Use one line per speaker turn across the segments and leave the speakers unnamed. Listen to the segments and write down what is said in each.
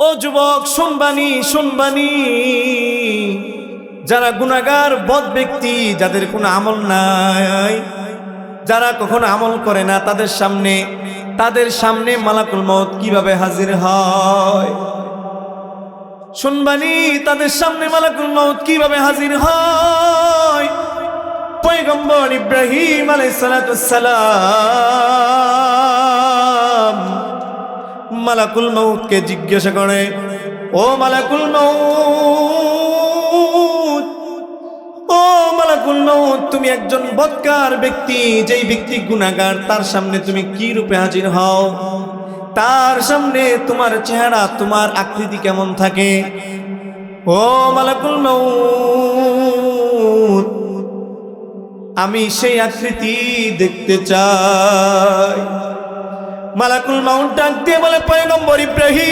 ও যুবক, শুনবানি শুনবানি। যারা গুণাগার বদ ব্যক্তি, যাদের কোনো আমল নাই, যারা কখনো আমল করে না, তাদের সামনে তাদের সামনে মালাকুল মত কীভাবে হাজির হয়? শুনবানি, তাদের সামনে মালাকুল মত কীভাবে হাজির হয়? পয়গম্বর ইব্রাহিম আলাই আলাইসালাম মালাকুল মৌতকে জিজ্ঞাসা করে, ও মালাকুল মৌত ও মালাকুল মৌত তুমি একজন বৎকার ব্যক্তি, যেই ব্যক্তি গুণাগার তার সামনে তুমি কি রূপে হাজির হও? তার সামনে তোমার চেহারা, তোমার আকৃতি কেমন থাকে? ও মালাকুল মৌত আমি সেই আকৃতি দেখতে চাই। মালাকুল মাউন্ট ডাক দিয়ে বলে, পয়গম্বর ইব্রাহিম,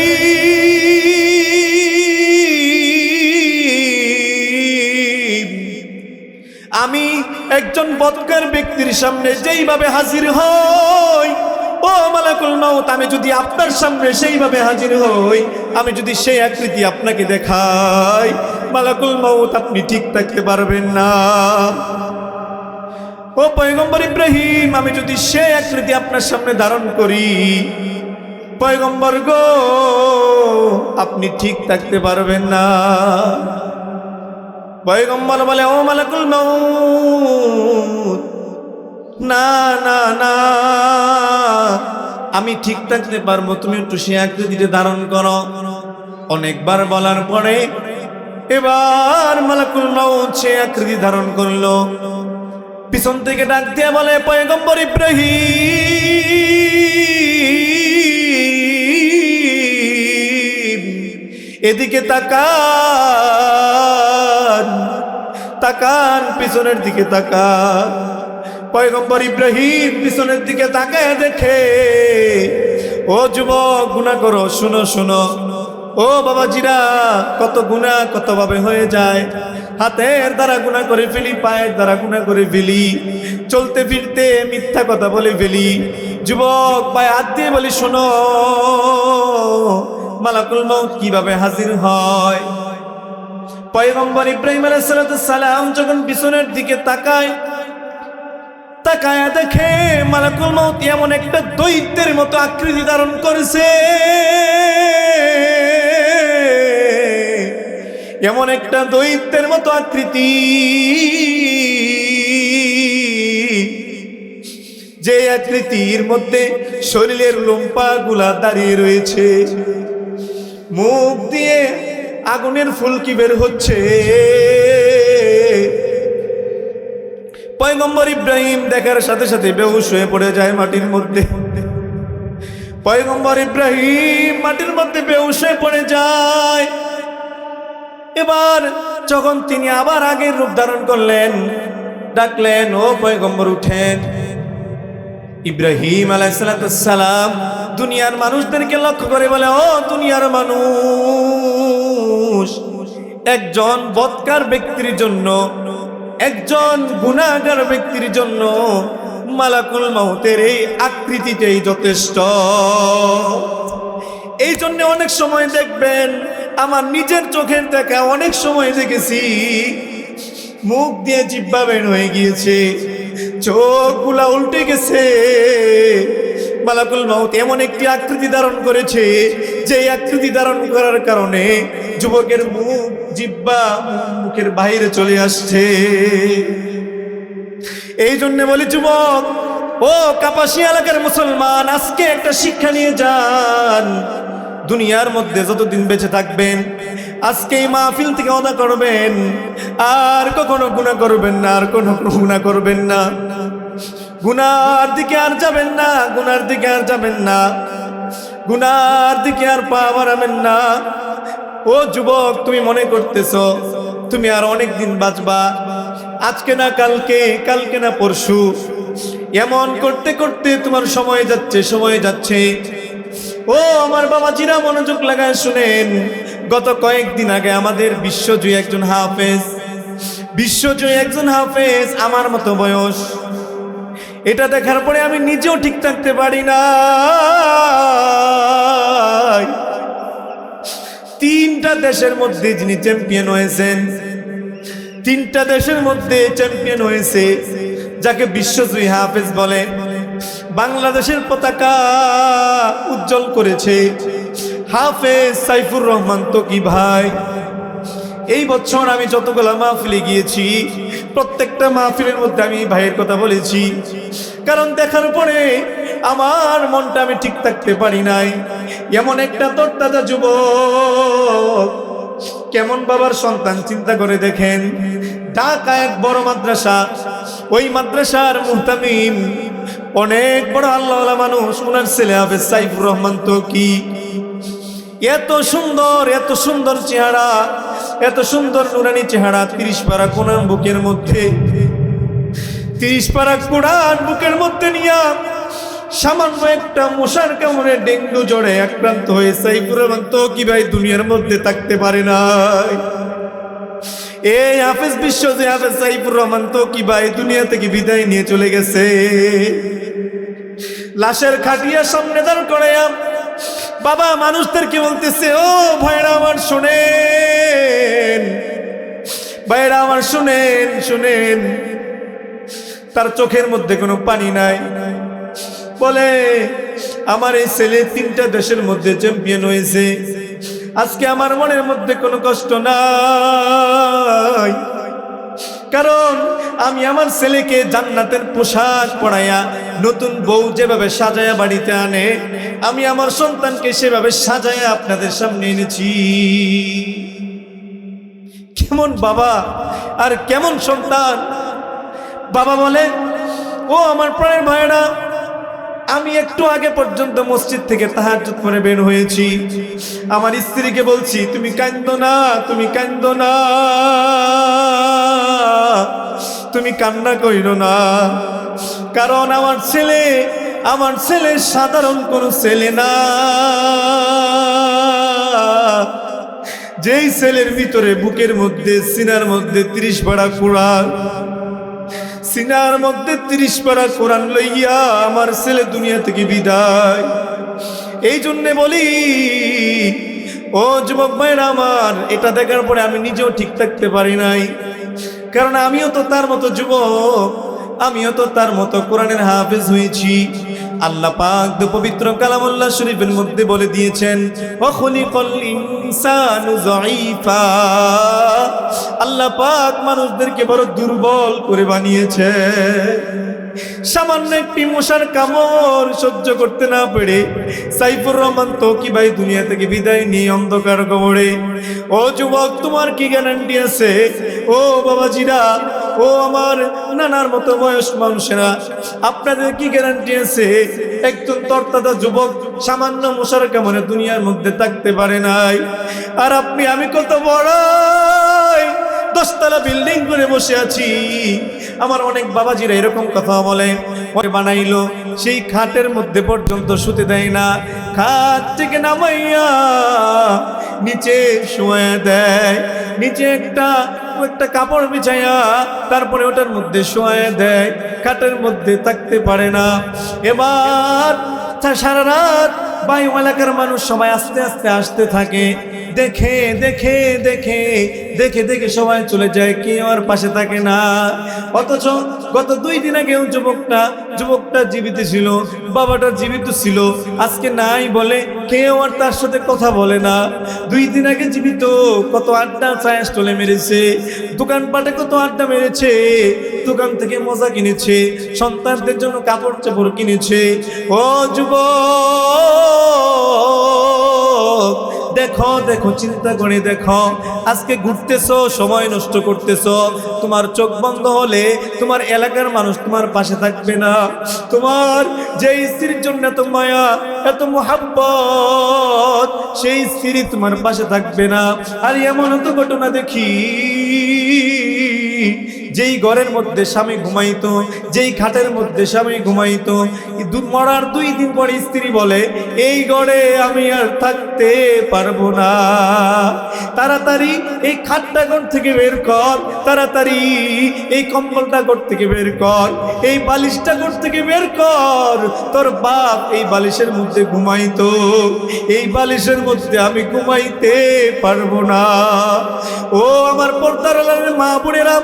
আমি একজন বদকার ব্যক্তির সামনে যেইভাবে হাজির হই, ও মালাকুল মাউত, আমি যদি আপনার সামনে সেইভাবে হাজির হই, আমি যদি সেই আকৃতি আপনাকে দেখাই, মালাকুল মাউত, আপনি ঠিক থাকতে পারবেন না। ও পয়গম্বর ইব্রাহিম, আমি যদি সে আকৃতি আপনার সামনে ধারণ করি, পয়গম্বর গো, আপনি ঠিক থাকতে পারবেন না। পয়গম্বর বলে, ও মালাকুল না না না, আমি ঠিক থাকতে পারব, তুমি একটু সে আকৃতিতে ধারণ করো। অনেকবার বলার পরে, এবার মালাকুল মাউত সে আকৃতি ধারণ করল। পিছন থেকে ডাক দিয়ে বলে, পয়গম্বর ইব্রাহিম, এদিকে তাকান তাকান, পিছনের দিকে তাকান। পয়গম্বর ইব্রাহিম পিছনের দিকে তাকায় দেখে, ও যুবক গুণা করো, শুনো শুনো। ও বাবাজিরা, কত গুণা কত ভাবে হয়ে যায়। হাতের দ্বারা গুণা করে ফেলি, পায়ের দ্বারা গুণা করে ফেলি। চলতে ফিরতে মিথ্যা কথা বলে ফেলি। যুবক, পায়ে হাত দিয়ে বলি, শোনো, মালাকুল মৌত কীভাবে হাজির হয়? পয়গম্বর ইব্রাহিম সালাম যখন পিছনের দিকে তাকায় তাকায় দেখে মালাকুল মৌত এমন একটা দৈত্যের মতো আকৃতি ধারণ করেছে। এমন একটা দৈত্যের মতো আকৃতি। যে আকৃতির মধ্যে শরীরের লোম্পা গুলা দাঁড়িয়ে রয়েছে। মুখ দিয়ে আগুনের ফুলকি বের হচ্ছে। পয়গম্বর ইব্রাহিম দেখার সাথে সাথে বেহুশ হয়ে পড়ে যায় মাটির মধ্যে। পয়গম্বর ইব্রাহিম মাটির মধ্যে বেহুশ হয়ে পড়ে যায়। এবার যখন তিনি আবার আগের রূপ ধারণ করলেন, ডাকলেন, ও পয়গম্বর, উঠেন। ইব্রাহিম আলাইসালাম দুনিয়ার মানুষদেরকে লক্ষ্য করে বলে, ও দুনিয়ার মানুষ, একজন বৎকার ব্যক্তির জন্য, একজন গুণাগার ব্যক্তির জন্য মালাকুল মাহুতের এই আকৃতিটাই যথেষ্ট। এই জন্য অনেক সময় দেখবেন আমার নিজের চোখের দেখা অনেক সময় দেখেছি। মুখ দিয়ে জিব্বা বের হয়ে গিয়েছে। চোখগুলা উল্টে গেছে। মালাকুল মাউত এমন একটি আকৃতি ধারণ করেছে, যে আকৃতি ধারণ করার কারণে যুবকের মুখ জিব্বা মুখের বাইরে চলে আসছে। এই জন্য বলি যুবক, ও কাপাসি এলাকার মুসলমান, আজকে একটা শিক্ষা নিয়ে যান। দুনিয়ার মধ্যে যতদিন বেঁচে থাকবেন আজকে এই মাহফিল থেকে অদা করবেন, আর কখনো গুণা করবেন না, আর কোনো গুণা করবেন না। গুনার দিকে আর যাবেন না গুনার দিকে আর যাবেন না। গুনার দিকে আর পা বাড়াবেন না। ও যুবক, তুমি মনে করতেছ, তুমি আর অনেক দিন বাঁচবা। আজকে না কালকে কালকে না পরশু। এমন করতে করতে তোমার সময় যাচ্ছে সময় যাচ্ছে। ও, আমার বাবা জিরা মনোযোগ লাগায় শুনেন। গত কয়েকদিন আগে আমাদের বিশ্বজয়ী একজন হাফেজ, বিশ্বজয়ী একজন হাফেজ, আমার মতো বয়স। এটা দেখার পরে আমি নিজেও ঠিক থাকতে পারি না তিনটা দেশের মধ্যে যিনি চ্যাম্পিয়ন হয়েছেন, তিনটা দেশের মধ্যে চ্যাম্পিয়ন হয়েছে, যাকে বিশ্বজয়ী হাফেজ বলে। বাংলাদেশের পতাকা উজ্জ্বল করেছে। হাফেজ সাইফুর রহমান তো কি ভাই? এই বছর আমি যতগুলো মাহফিলে গিয়েছি, প্রত্যেকটা মাহফিলের মধ্যে আমি ভাইয়ের কথা বলেছি। কারণ দেখার পরে আমার মনটা আমি ঠিক থাকতে পারি নাই। এমন একটা তরতাজা যুবক, কেমন বাবার সন্তান চিন্তা করে দেখেন। ঢাকা এক বড় মাদ্রাসা, ওই মাদ্রাসার মুহতামিম অনেক বড় আল্লাহ মানুষ ওনার ছেলে হবে সাইফুর রহমান তো কি? এত সুন্দর এত সুন্দর চেহারা, এত সুন্দর নুরানি চেহারা তিরিশ পারা কোরআন বুকের মধ্যে। তিরিশ পারা কোরআন বুকের মধ্যে নিয়া সামান্য একটা মশার কামড়ে ডেঙ্গু জ্বরে আক্রান্ত হয়ে সাইফুর রহমান তো কি ভাই দুনিয়ার মধ্যে থাকতে পারে নাই? এই হাফেজ বিশ্ব যে হাফেজ সাইফুর রহমান তো কি ভাই দুনিয়া থেকে বিদায় নিয়ে চলে গেছে? লাশের খাটিয়া সামনে দাঁড় করাইয়া, বাবা মানুষদেরকে বলতেছে? ও ভাইরা আমার শুনেন ভাইরা আমার শুনেন শুনেন। তার চোখের মধ্যে কোনো পানি নাই। বলে, আমার এই ছেলে তিনটা দেশের মধ্যে চ্যাম্পিয়ন হয়েছে। আজকে আমার মনের মধ্যে কোনো কষ্ট নাই। কারণ আমি আমার ছেলেকে জান্নাতের পোশাক পড়াইয়া নতুন বউ যেভাবে সাজায়া বাড়িতে আনে, আমি আমার সন্তানকে সেভাবে সাজায়া আপনাদের সামনে এনেছি। কেমন বাবা? আর কেমন সন্তান? বাবা বলে, ও আমার প্রাণের ভাইরা আমি একটু আগে পর্যন্ত মসজিদ থেকে তাহাজ্জুদ করে বের হয়েছি। আমার স্ত্রীকে বলছি, তুমি কান্দো না, তুমি কান্দো না। তুমি কান্না কইরো না। কারণ আমার ছেলে আমার ছেলে সাধারণ কোনো ছেলে না। যেই ছেলের ভিতরে বুকের মধ্যে, সিনার মধ্যে ত্রিশ ভাড়া কোরআন সিনার মধ্যে ত্রিশ পারা কোরআন লইয়া আমার ছেলে দুনিয়া থেকে বিদায়। এই জন্যে বলি, ও যুবক ভাইরা আমার, এটা দেখার পরে আমি নিজেও ঠিক থাকতে পারি নাই। কারণ আমিও তো তার মতো যুবক, আমিও তো তার মতো কোরআনের হাফেজ হয়েছি। আল্লাহ পাক তো পবিত্র কালামুল্লাহ শরীফের মধ্যে বলে দিয়েছেন আল্লাহ পাক মানুষদেরকে বড় দুর্বল করে বানিয়েছে সামান্য একটি মশার কামড় সহ্য করতে না পেরে সাইফুর রহমান তো কি ভাই দুনিয়া থেকে বিদায় নিয়ে অন্ধকার কবরে, ও যুবক, তোমার কি গ্যারান্টি আছে? ও বাবাজিরা ও আমার নানার মতো বয়স মানুষেরা, আপনাদের কি গ্যারান্টি আছে? একজন তরতাজা যুবক সামান্য মশার কেমন দুনিয়ার মধ্যে থাকতে পারে নাই। আর আপনি, আমি কত বড়? দশতলা বিল্ডিং করে বসে আছি। আমার অনেক বাবাজিরা এরকম কথা বলে। বানাইলো, সেই খাটের মধ্যে পর্যন্ত শুতে দেয় না। খাট থেকে নামাইয়া নিচে শোয়া দেয়। নিচে একটা একটা কাপড় বিছাইয়া তারপরে ওটার মধ্যে শোয়া দেয়। খাটের মধ্যে থাকতে পারে না। এবার সারা রাত বায়ু এলাকার মানুষ সবাই আস্তে আস্তে আসতে থাকে। দেখে দেখে দেখে দেখে দেখে সবাই চলে যায়, কেউ আর পাশে থাকে না। অথচ গত দুই দিন আগেও যুবকটা যুবকটা জীবিত ছিল, বাবাটা জীবিত ছিল, আজকে নাই বলে কেউ আর তার সাথে কথা বলে না। দুই দিন আগে জীবিত, কত আড্ডা চায় স্টলে মেরেছে, দোকানপাটে কত আড্ডা মেরেছে, দোকান থেকে মজা কিনেছে, সন্তানদের জন্য কাপড় চাপড় কিনেছে। ও যুবক! দেখো দেখো, চিন্তা করে দেখো। আজকে ঘুরতেছো, সময় নষ্ট করতেছো। তোমার চোখ বন্ধ হলে তোমার এলাকার মানুষ তোমার পাশে থাকবে না। তোমার যে স্ত্রীর জন্য এত মায়া, এত মোহাব্বত, সেই স্ত্রী তোমার পাশে থাকবে না। আর এমন তো ঘটনা দেখি যেই ঘরের মধ্যে স্বামী ঘুমাইতো, যেই খাটের মধ্যে স্বামী ঘুমাইতো মরার দুই দিন পরে স্ত্রী বলে, এই ঘরে আমি আর থাকতে পারব না। তাড়াতাড়ি এই খাটটা ঘর থেকে বের কর, তাড়াতাড়ি এই কম্বলটা ঘর থেকে বের কর, এই বালিশটা ঘর থেকে বের কর। তোর বাপ এই বালিশের মধ্যে ঘুমাইতো, এই বালিশের মধ্যে আমি ঘুমাইতে পারব না। ও আমার পর্দার মা বোনেরা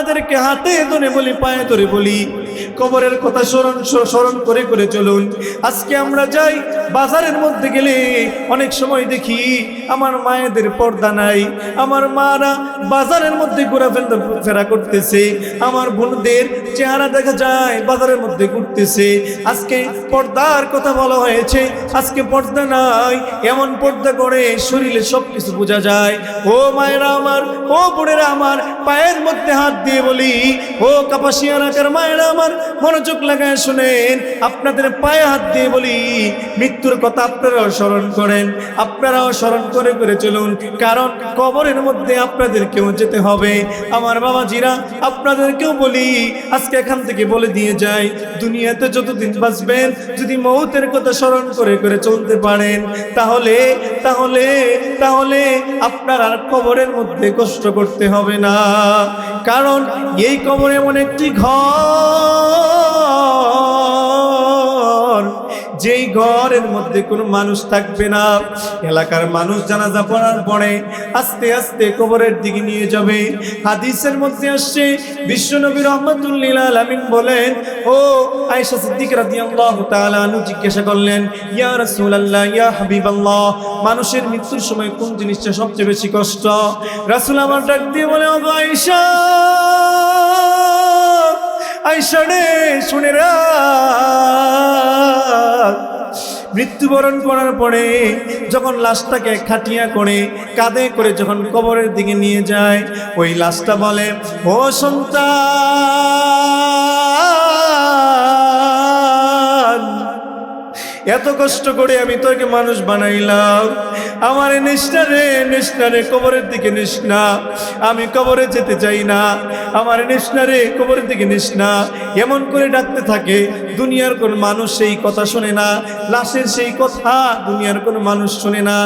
আপনাদেরকে হাতে ধরে বলি পায়ে ধরে বলি। কবরের কথা স্মরণ স্মরণ করে করে চলুন। আজকে আমরা যাই বাজারের মধ্যে গেলে অনেক সময় দেখি আমার মায়েদের পর্দা নাই। আমার মারা বাজারের মধ্যে ঘোরাফেরা ফেরা করতেছে। আমার বোনদের চেহারা দেখা যায়, বাজারের মধ্যে ঘুরতেছে। আজকে পর্দার কথা বলা হয়েছে, আজকে পর্দা নাই। এমন পর্দা করে শরীরে সব কিছু বোঝা যায়। ও মায়েরা আমার, ও বোনেরা আমার, পায়ের মধ্যে হাত দিয়ে বলি, ও কাপাসিয়া এলাকার মায়েরা আমার মনোযোগ লাগায় শুনেন। আপনাদের পায়ে হাত দিয়ে বলি, মৃত্যুর কথা আপনারাও স্মরণ করেন। আপনারাও স্মরণ করে করে চলুন। কারণ কবরের মধ্যে আপনাদেরকেও যেতে হবে। আমার বাবাজিরা, আপনাদেরকেও বলি, আজকে এখান থেকে বলে দিয়ে যাই, দুনিয়াতে যতদিন বাঁচবেন, যদি মৌতের কথা স্মরণ করে করে চলতে পারেন, তাহলে তাহলে তাহলে আপনার আর কবরের মধ্যে কষ্ট করতে হবে না। কারণ এই কবর এমন একটি ঘর। যেই ঘরের মধ্যে কোনো মানুষ থাকবে না, এলাকার মানুষ জানাজা পড়ার পরে আস্তে আস্তে কবরের দিকে নিয়ে যাবে। হাদিসের মধ্যে আসছে বিশ্বনবী রহমতুল্লিল আলামিন বলেন, ও আয়েশা সিদ্দিক রাদিয়াল্লাহু তাআলা আনহু জিজ্ঞাসা করলেন, ইয়া রাসূলুল্লাহ, ইয়া হাবিবাল্লাহ, মানুষের মৃত্যুর সময় কোন জিনিসটা সবচেয়ে বেশি কষ্ট? রাসূল আমার ডাক দিয়ে বলে ও গো আয়েশা আয়েশা রে শুনে মৃত্যুবরণ করার পরে যখন লাশটাকে খাটিয়া করে কাঁধে করে যখন কবরের দিকে নিয়ে যায়, ওই লাশটা বলে, ও সন্তান! এত কষ্ট করে আমি তোকে মানুষ বানাইলাম। আমার নিষ্ঠা রে নিষ্ঠা রে, কবরের দিকে নিষ্ণা। আমি কবরে যেতে চাই না। আমার নিষ্ণা রে, কবরের দিকে নিষ্ণা। এমন করে ডাকতে থাকে, দুনিয়ার কোন মানুষ সেই কথা শোনে না। লাশের সেই কথা দুনিয়ার কোন মানুষ শোনে না।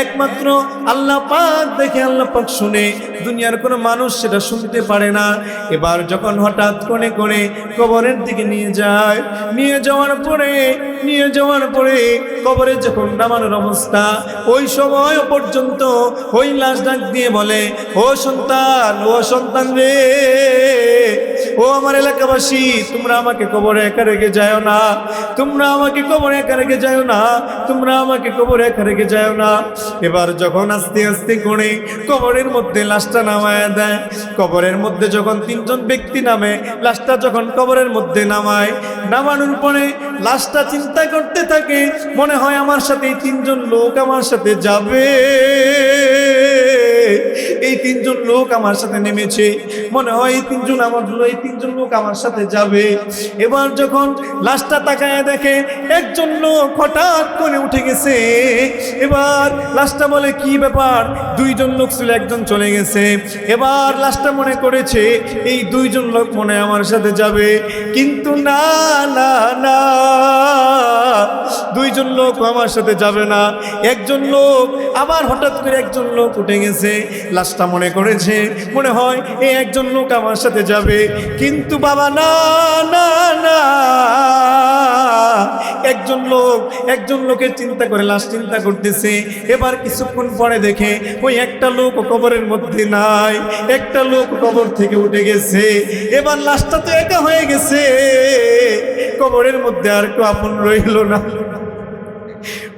একমাত্র আল্লাহ পাক দেখে আল্লাহ পাক শুনে, দুনিয়ার কোনো মানুষ সেটা শুনতে পারে না। এবার যখন হঠাৎ করে করে কবরের দিকে নিয়ে যায়, নিয়ে যাওয়ার পরে, নিয়ে যাওয়ার পরে কবরে যখন নামানোর অবস্থা, ওই সময় পর্যন্ত ওই লাশ ডাক দিয়ে বলে, ও সন্তান ও সন্তান রে, ও আমার এলাকাবাসী, তোমরা আমাকে কবরে একা রেখে যায় না, তোমরা আমাকে কবরে একা রেখে যায় না, তোমরা আমাকে কবরে একা রেখে যায় না। এবার যখন আস্তে আস্তে করে কবরের মধ্যে লাশটা নামায় দেয়, কবরের মধ্যে যখন তিনজন ব্যক্তি নামে, লাশটা যখন কবরের মধ্যে নামায়, নামানোর পরে লাশটা চিন্তা করতে থাকে, মনে হয় আমার সাথে এই তিনজন লোক আমার সাথে যাবে। এই তিনজন লোক আমার সাথে নেমেছে, মনে হয় এই তিনজন আমার এই তিনজন লোক আমার সাথে যাবে। এবার যখন লাশটা তাকায় দেখে, একজন লোক হঠাৎ করে উঠে গেছে। এবার লাশটা বলে, কি ব্যাপার? দুইজন লোক ছিল, একজন চলে গেছে। এবার লাশটা মনে করেছে, এই দুইজন লোক মনে আমার সাথে যাবে। কিন্তু না না না। দুইজন লোক আমার সাথে যাবে না। একজন লোক আবার হঠাৎ করে একজন লোক উঠে গেছে। লাশটা মনে করেছে, মনে হয় এই একজন লোক আমার সাথে যাবে। কিন্তু বাবা, না না না। একজন লোক, একজন লোকের চিন্তা করে লাশ চিন্তা করতেছে। এবার কিছুক্ষণ পরে দেখে ওই একটা লোক কবরের মধ্যে নাই। একটা লোক কবর থেকে উঠে গেছে। এবার লাশটা তো একা হয়ে গেছে। কবরের মধ্যে আর কেউ আপন রইল না।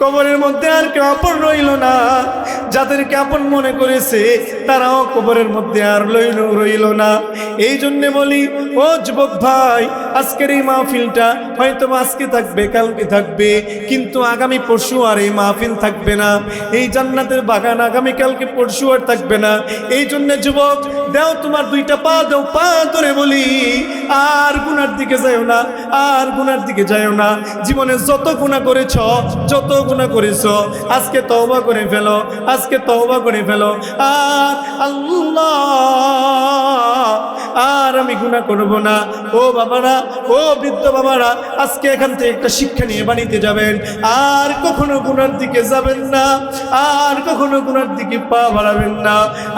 কবরের মধ্যে আর কেউ আপন রইল না। যাদেরকে আপন মনে করেছে, তারাও কবরের মধ্যে আর লইল রইল না। এই জন্যে বলি, ও যুবক ভাই, আজকের এই মাহফিলটা হয়তো আজকে থাকবে, কালকে থাকবে, কিন্তু আগামী পরশু আর এই মাহফিল থাকবে না। এই জান্নাতের বাগান আগামী কালকে, পরশু আর থাকবে না। এই জন্য যুবক, দেও তোমার দুইটা পা, দেও পা ধরে বলি, আর গুনার দিকে যাও না, আর গুনার দিকে যাও না। জীবনে যত গুণা করেছ, যত গুণা করেছ? আজকে তওবা করে ফেলো আজকে তওবা করে ফেলো। আর আল্লাহ আর আমি গুণা করব না। ও বাবারা, ও বৃদ্ধ বাবারা, আজকে এখান থেকে একটা শিক্ষা নিয়ে বাড়িতে যাবেন। আর কখনো গুনার দিকে যাবেন না, আর কখনো গুনার দিকে পা বাড়াবেন না।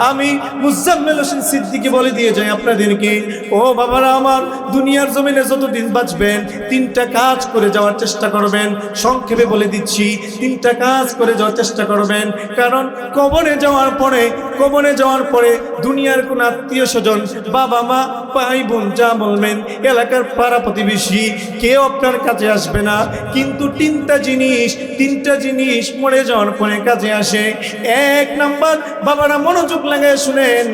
আমি মুজাম্মেল হোসেন সিদ্দিকি বলে দিয়ে যাই আপনাদেরকে। ও বাবারা, আমার দুনিয়ার জমিনে যতদিন বাঁচবেন, তিনটা কাজ করে যাওয়ার চেষ্টা করবেন। সংক্ষেপে বলে দিচ্ছি, তিনটা কাজ করে যাওয়ার চেষ্টা করবেন। কারণ কবরে যাওয়ার পরে, কবরে যাওয়ার পরে দুনিয়ার কোন আত্মীয় স্বজন, বাবা মা ভাই বোন যা বলবেন, এলাকার পাড়া প্রতিবেশী, কেউ আপনার কাছে আসবে না। কিন্তু তিনটা জিনিস তিনটা জিনিস মরে যাওয়ার পরে কাজে আসে। এক নাম্বার, বাবারা মনোযোগ লাগায় শুনেন।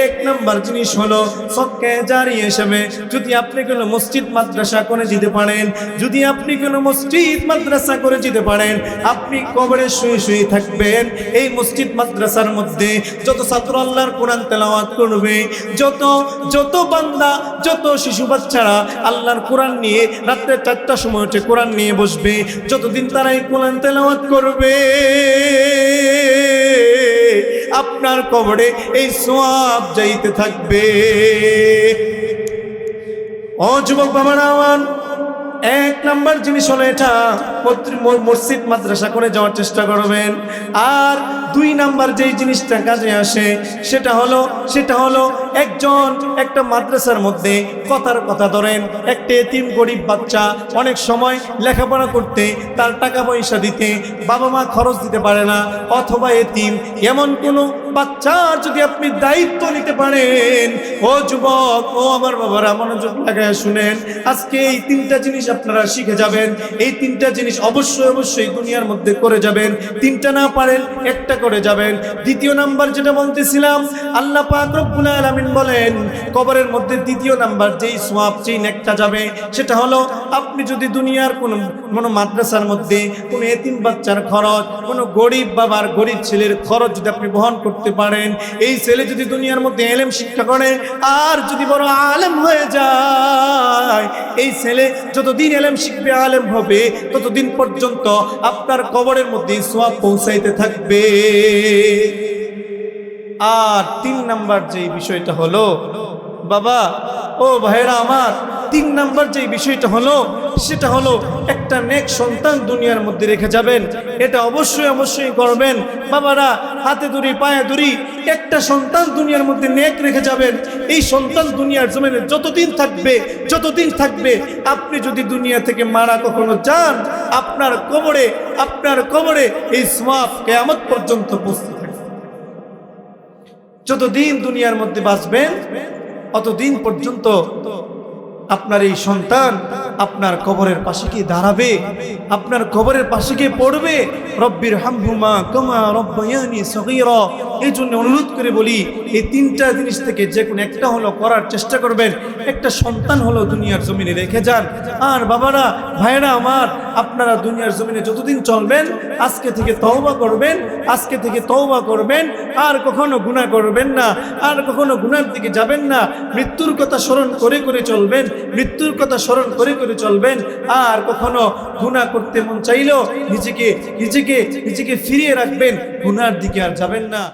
এক নাম্বার জিনিস হলো সবকে জারি হিসেবে যদি আপনি কোনো মসজিদ, মাদ্রাসা করে যেতে পারেন, যদি আপনি কোনো মসজিদ, মাদ্রাসা করে যেতে পারেন, আপনি কবরে শুয়ে শুয়ে থাকবেন। এই মসজিদ, মাদ্রাসার মধ্যে যত ছাত্র আল্লাহর কোরআন তেলাওয়াত করবে, যত যত বান্দা, যত শিশু বাচ্চারা আল্লাহর কোরআন নিয়ে রাত্রে চারটার সময় উঠে কোরআন নিয়ে বসবে, যতদিন তারা এই কোরআন তেলাওয়াত করবে, আপনার কবরে এই সোয়াব যাইতে থাকবে। ও যুবক বাবারা, আমার এক নাম্বার জিনিস হলো এটা। মসজিদ, মাদ্রাসা করে যাওয়ার চেষ্টা করবেন। আর দুই নাম্বার যেই জিনিসটা কাজে আসে, সেটা হলো সেটা হলো একজন একটা মাদ্রাসার মধ্যে কথার কথা ধরেন, একটা এতিম গরিব বাচ্চা অনেক সময় লেখাপড়া করতে তার টাকা পয়সা দিতে বাবা মা খরচ দিতে পারে না, অথবা এতিম এমন কোনো বাচ্চার যদি আপনি দায়িত্ব নিতে পারেন, ও যুবক, ও আমার বাবারা মনোযোগ লাগায় শুনেন, আজকে এই তিনটা জিনিস আপনারা শিখে যাবেন, এই তিনটা জিনিস অবশ্যই অবশ্যই দুনিয়ার মধ্যে করে যাবেন। তিনটা না পারেন, একটা করে যাবেন। দ্বিতীয় নাম্বার যেটা বলতেছিলাম, আল্লাহ পাক রব্বুল আলামিন বলেন, কবরের মধ্যে দ্বিতীয় নাম্বার যেই সোয়াব, যেই নেকটা যাবে, সেটা হলো আপনি যদি দুনিয়ার কোনো কোনো মাদ্রাসার মধ্যে কোনো এতিম বাচ্চার খরচ, কোনো গরিব বাবার, গরিব ছেলের খরচ যদি আপনি বহন করতে পারেন, এই ছেলে যদি দুনিয়ার মধ্যে এলেম শিক্ষা করে, আর যদি বড় আলেম হয়ে যায়, এই ছেলে যতদিন এলেম শিখবে, আলেম হবে, ততদিন পর্যন্ত আপনার কবরের মধ্যে সোয়াব পৌঁছাইতে থাকবে। আর তিন নাম্বার যে বিষয়টা হলো, বাবা, ও ভাইরা আমার তিন নাম্বার যে বিষয়টা হলো, সেটা হলো একটা নেক সন্তান দুনিয়ার মধ্যে রেখে যাবেন। এটা অবশ্যই অবশ্যই করবেন। বাবারা, হাতে দড়ি পায়ে দড়ি একটা সন্তান দুনিয়ার মধ্যে নেক রেখে যাবেন। এই সন্তান দুনিয়ার জমিনে যতদিন থাকবে যতদিন থাকবে, আপনি যদি দুনিয়া থেকে মারা কখনো যান, আপনার কবরে আপনার কবরে এই সোয়াব কেয়ামত পর্যন্ত পৌঁছতে যতদিন দুনিয়ার মধ্যে বাঁচবেন, অতদিন পর্যন্ত আপনার এই সন্তান আপনার কবরের পাশে কি দাঁড়াবে? আপনার কবরের পাশে কি পড়বে? রব্বির হামহুমা কমা রব্বায়ানি সগীরা। এই জন্য অনুরোধ করে বলি, এই তিনটা জিনিস থেকে যে কোনো একটা হলো করার চেষ্টা করবেন। একটা সন্তান হলো দুনিয়ার জমিনে রেখে যান। আর বাবারা ভাইরা আমার আপনারা দুনিয়ার জমিনে যতদিন চলবেন, আজকে থেকে তওবা করবেন, আজকে থেকে তওবা করবেন, আর কখনো গুনাহ করবেন না, আর কখনো গুনার দিকে যাবেন না। মৃত্যুর কথা স্মরণ করে করে চলবেন, মৃত্যুর কথা স্মরণ করে করে চলবেন, আর কখনো গুনাহ করতে মন চাইলেও নিজেকে নিজেকে নিজেকে ফিরিয়ে রাখবেন গুনার দিকে আর যাবেন না।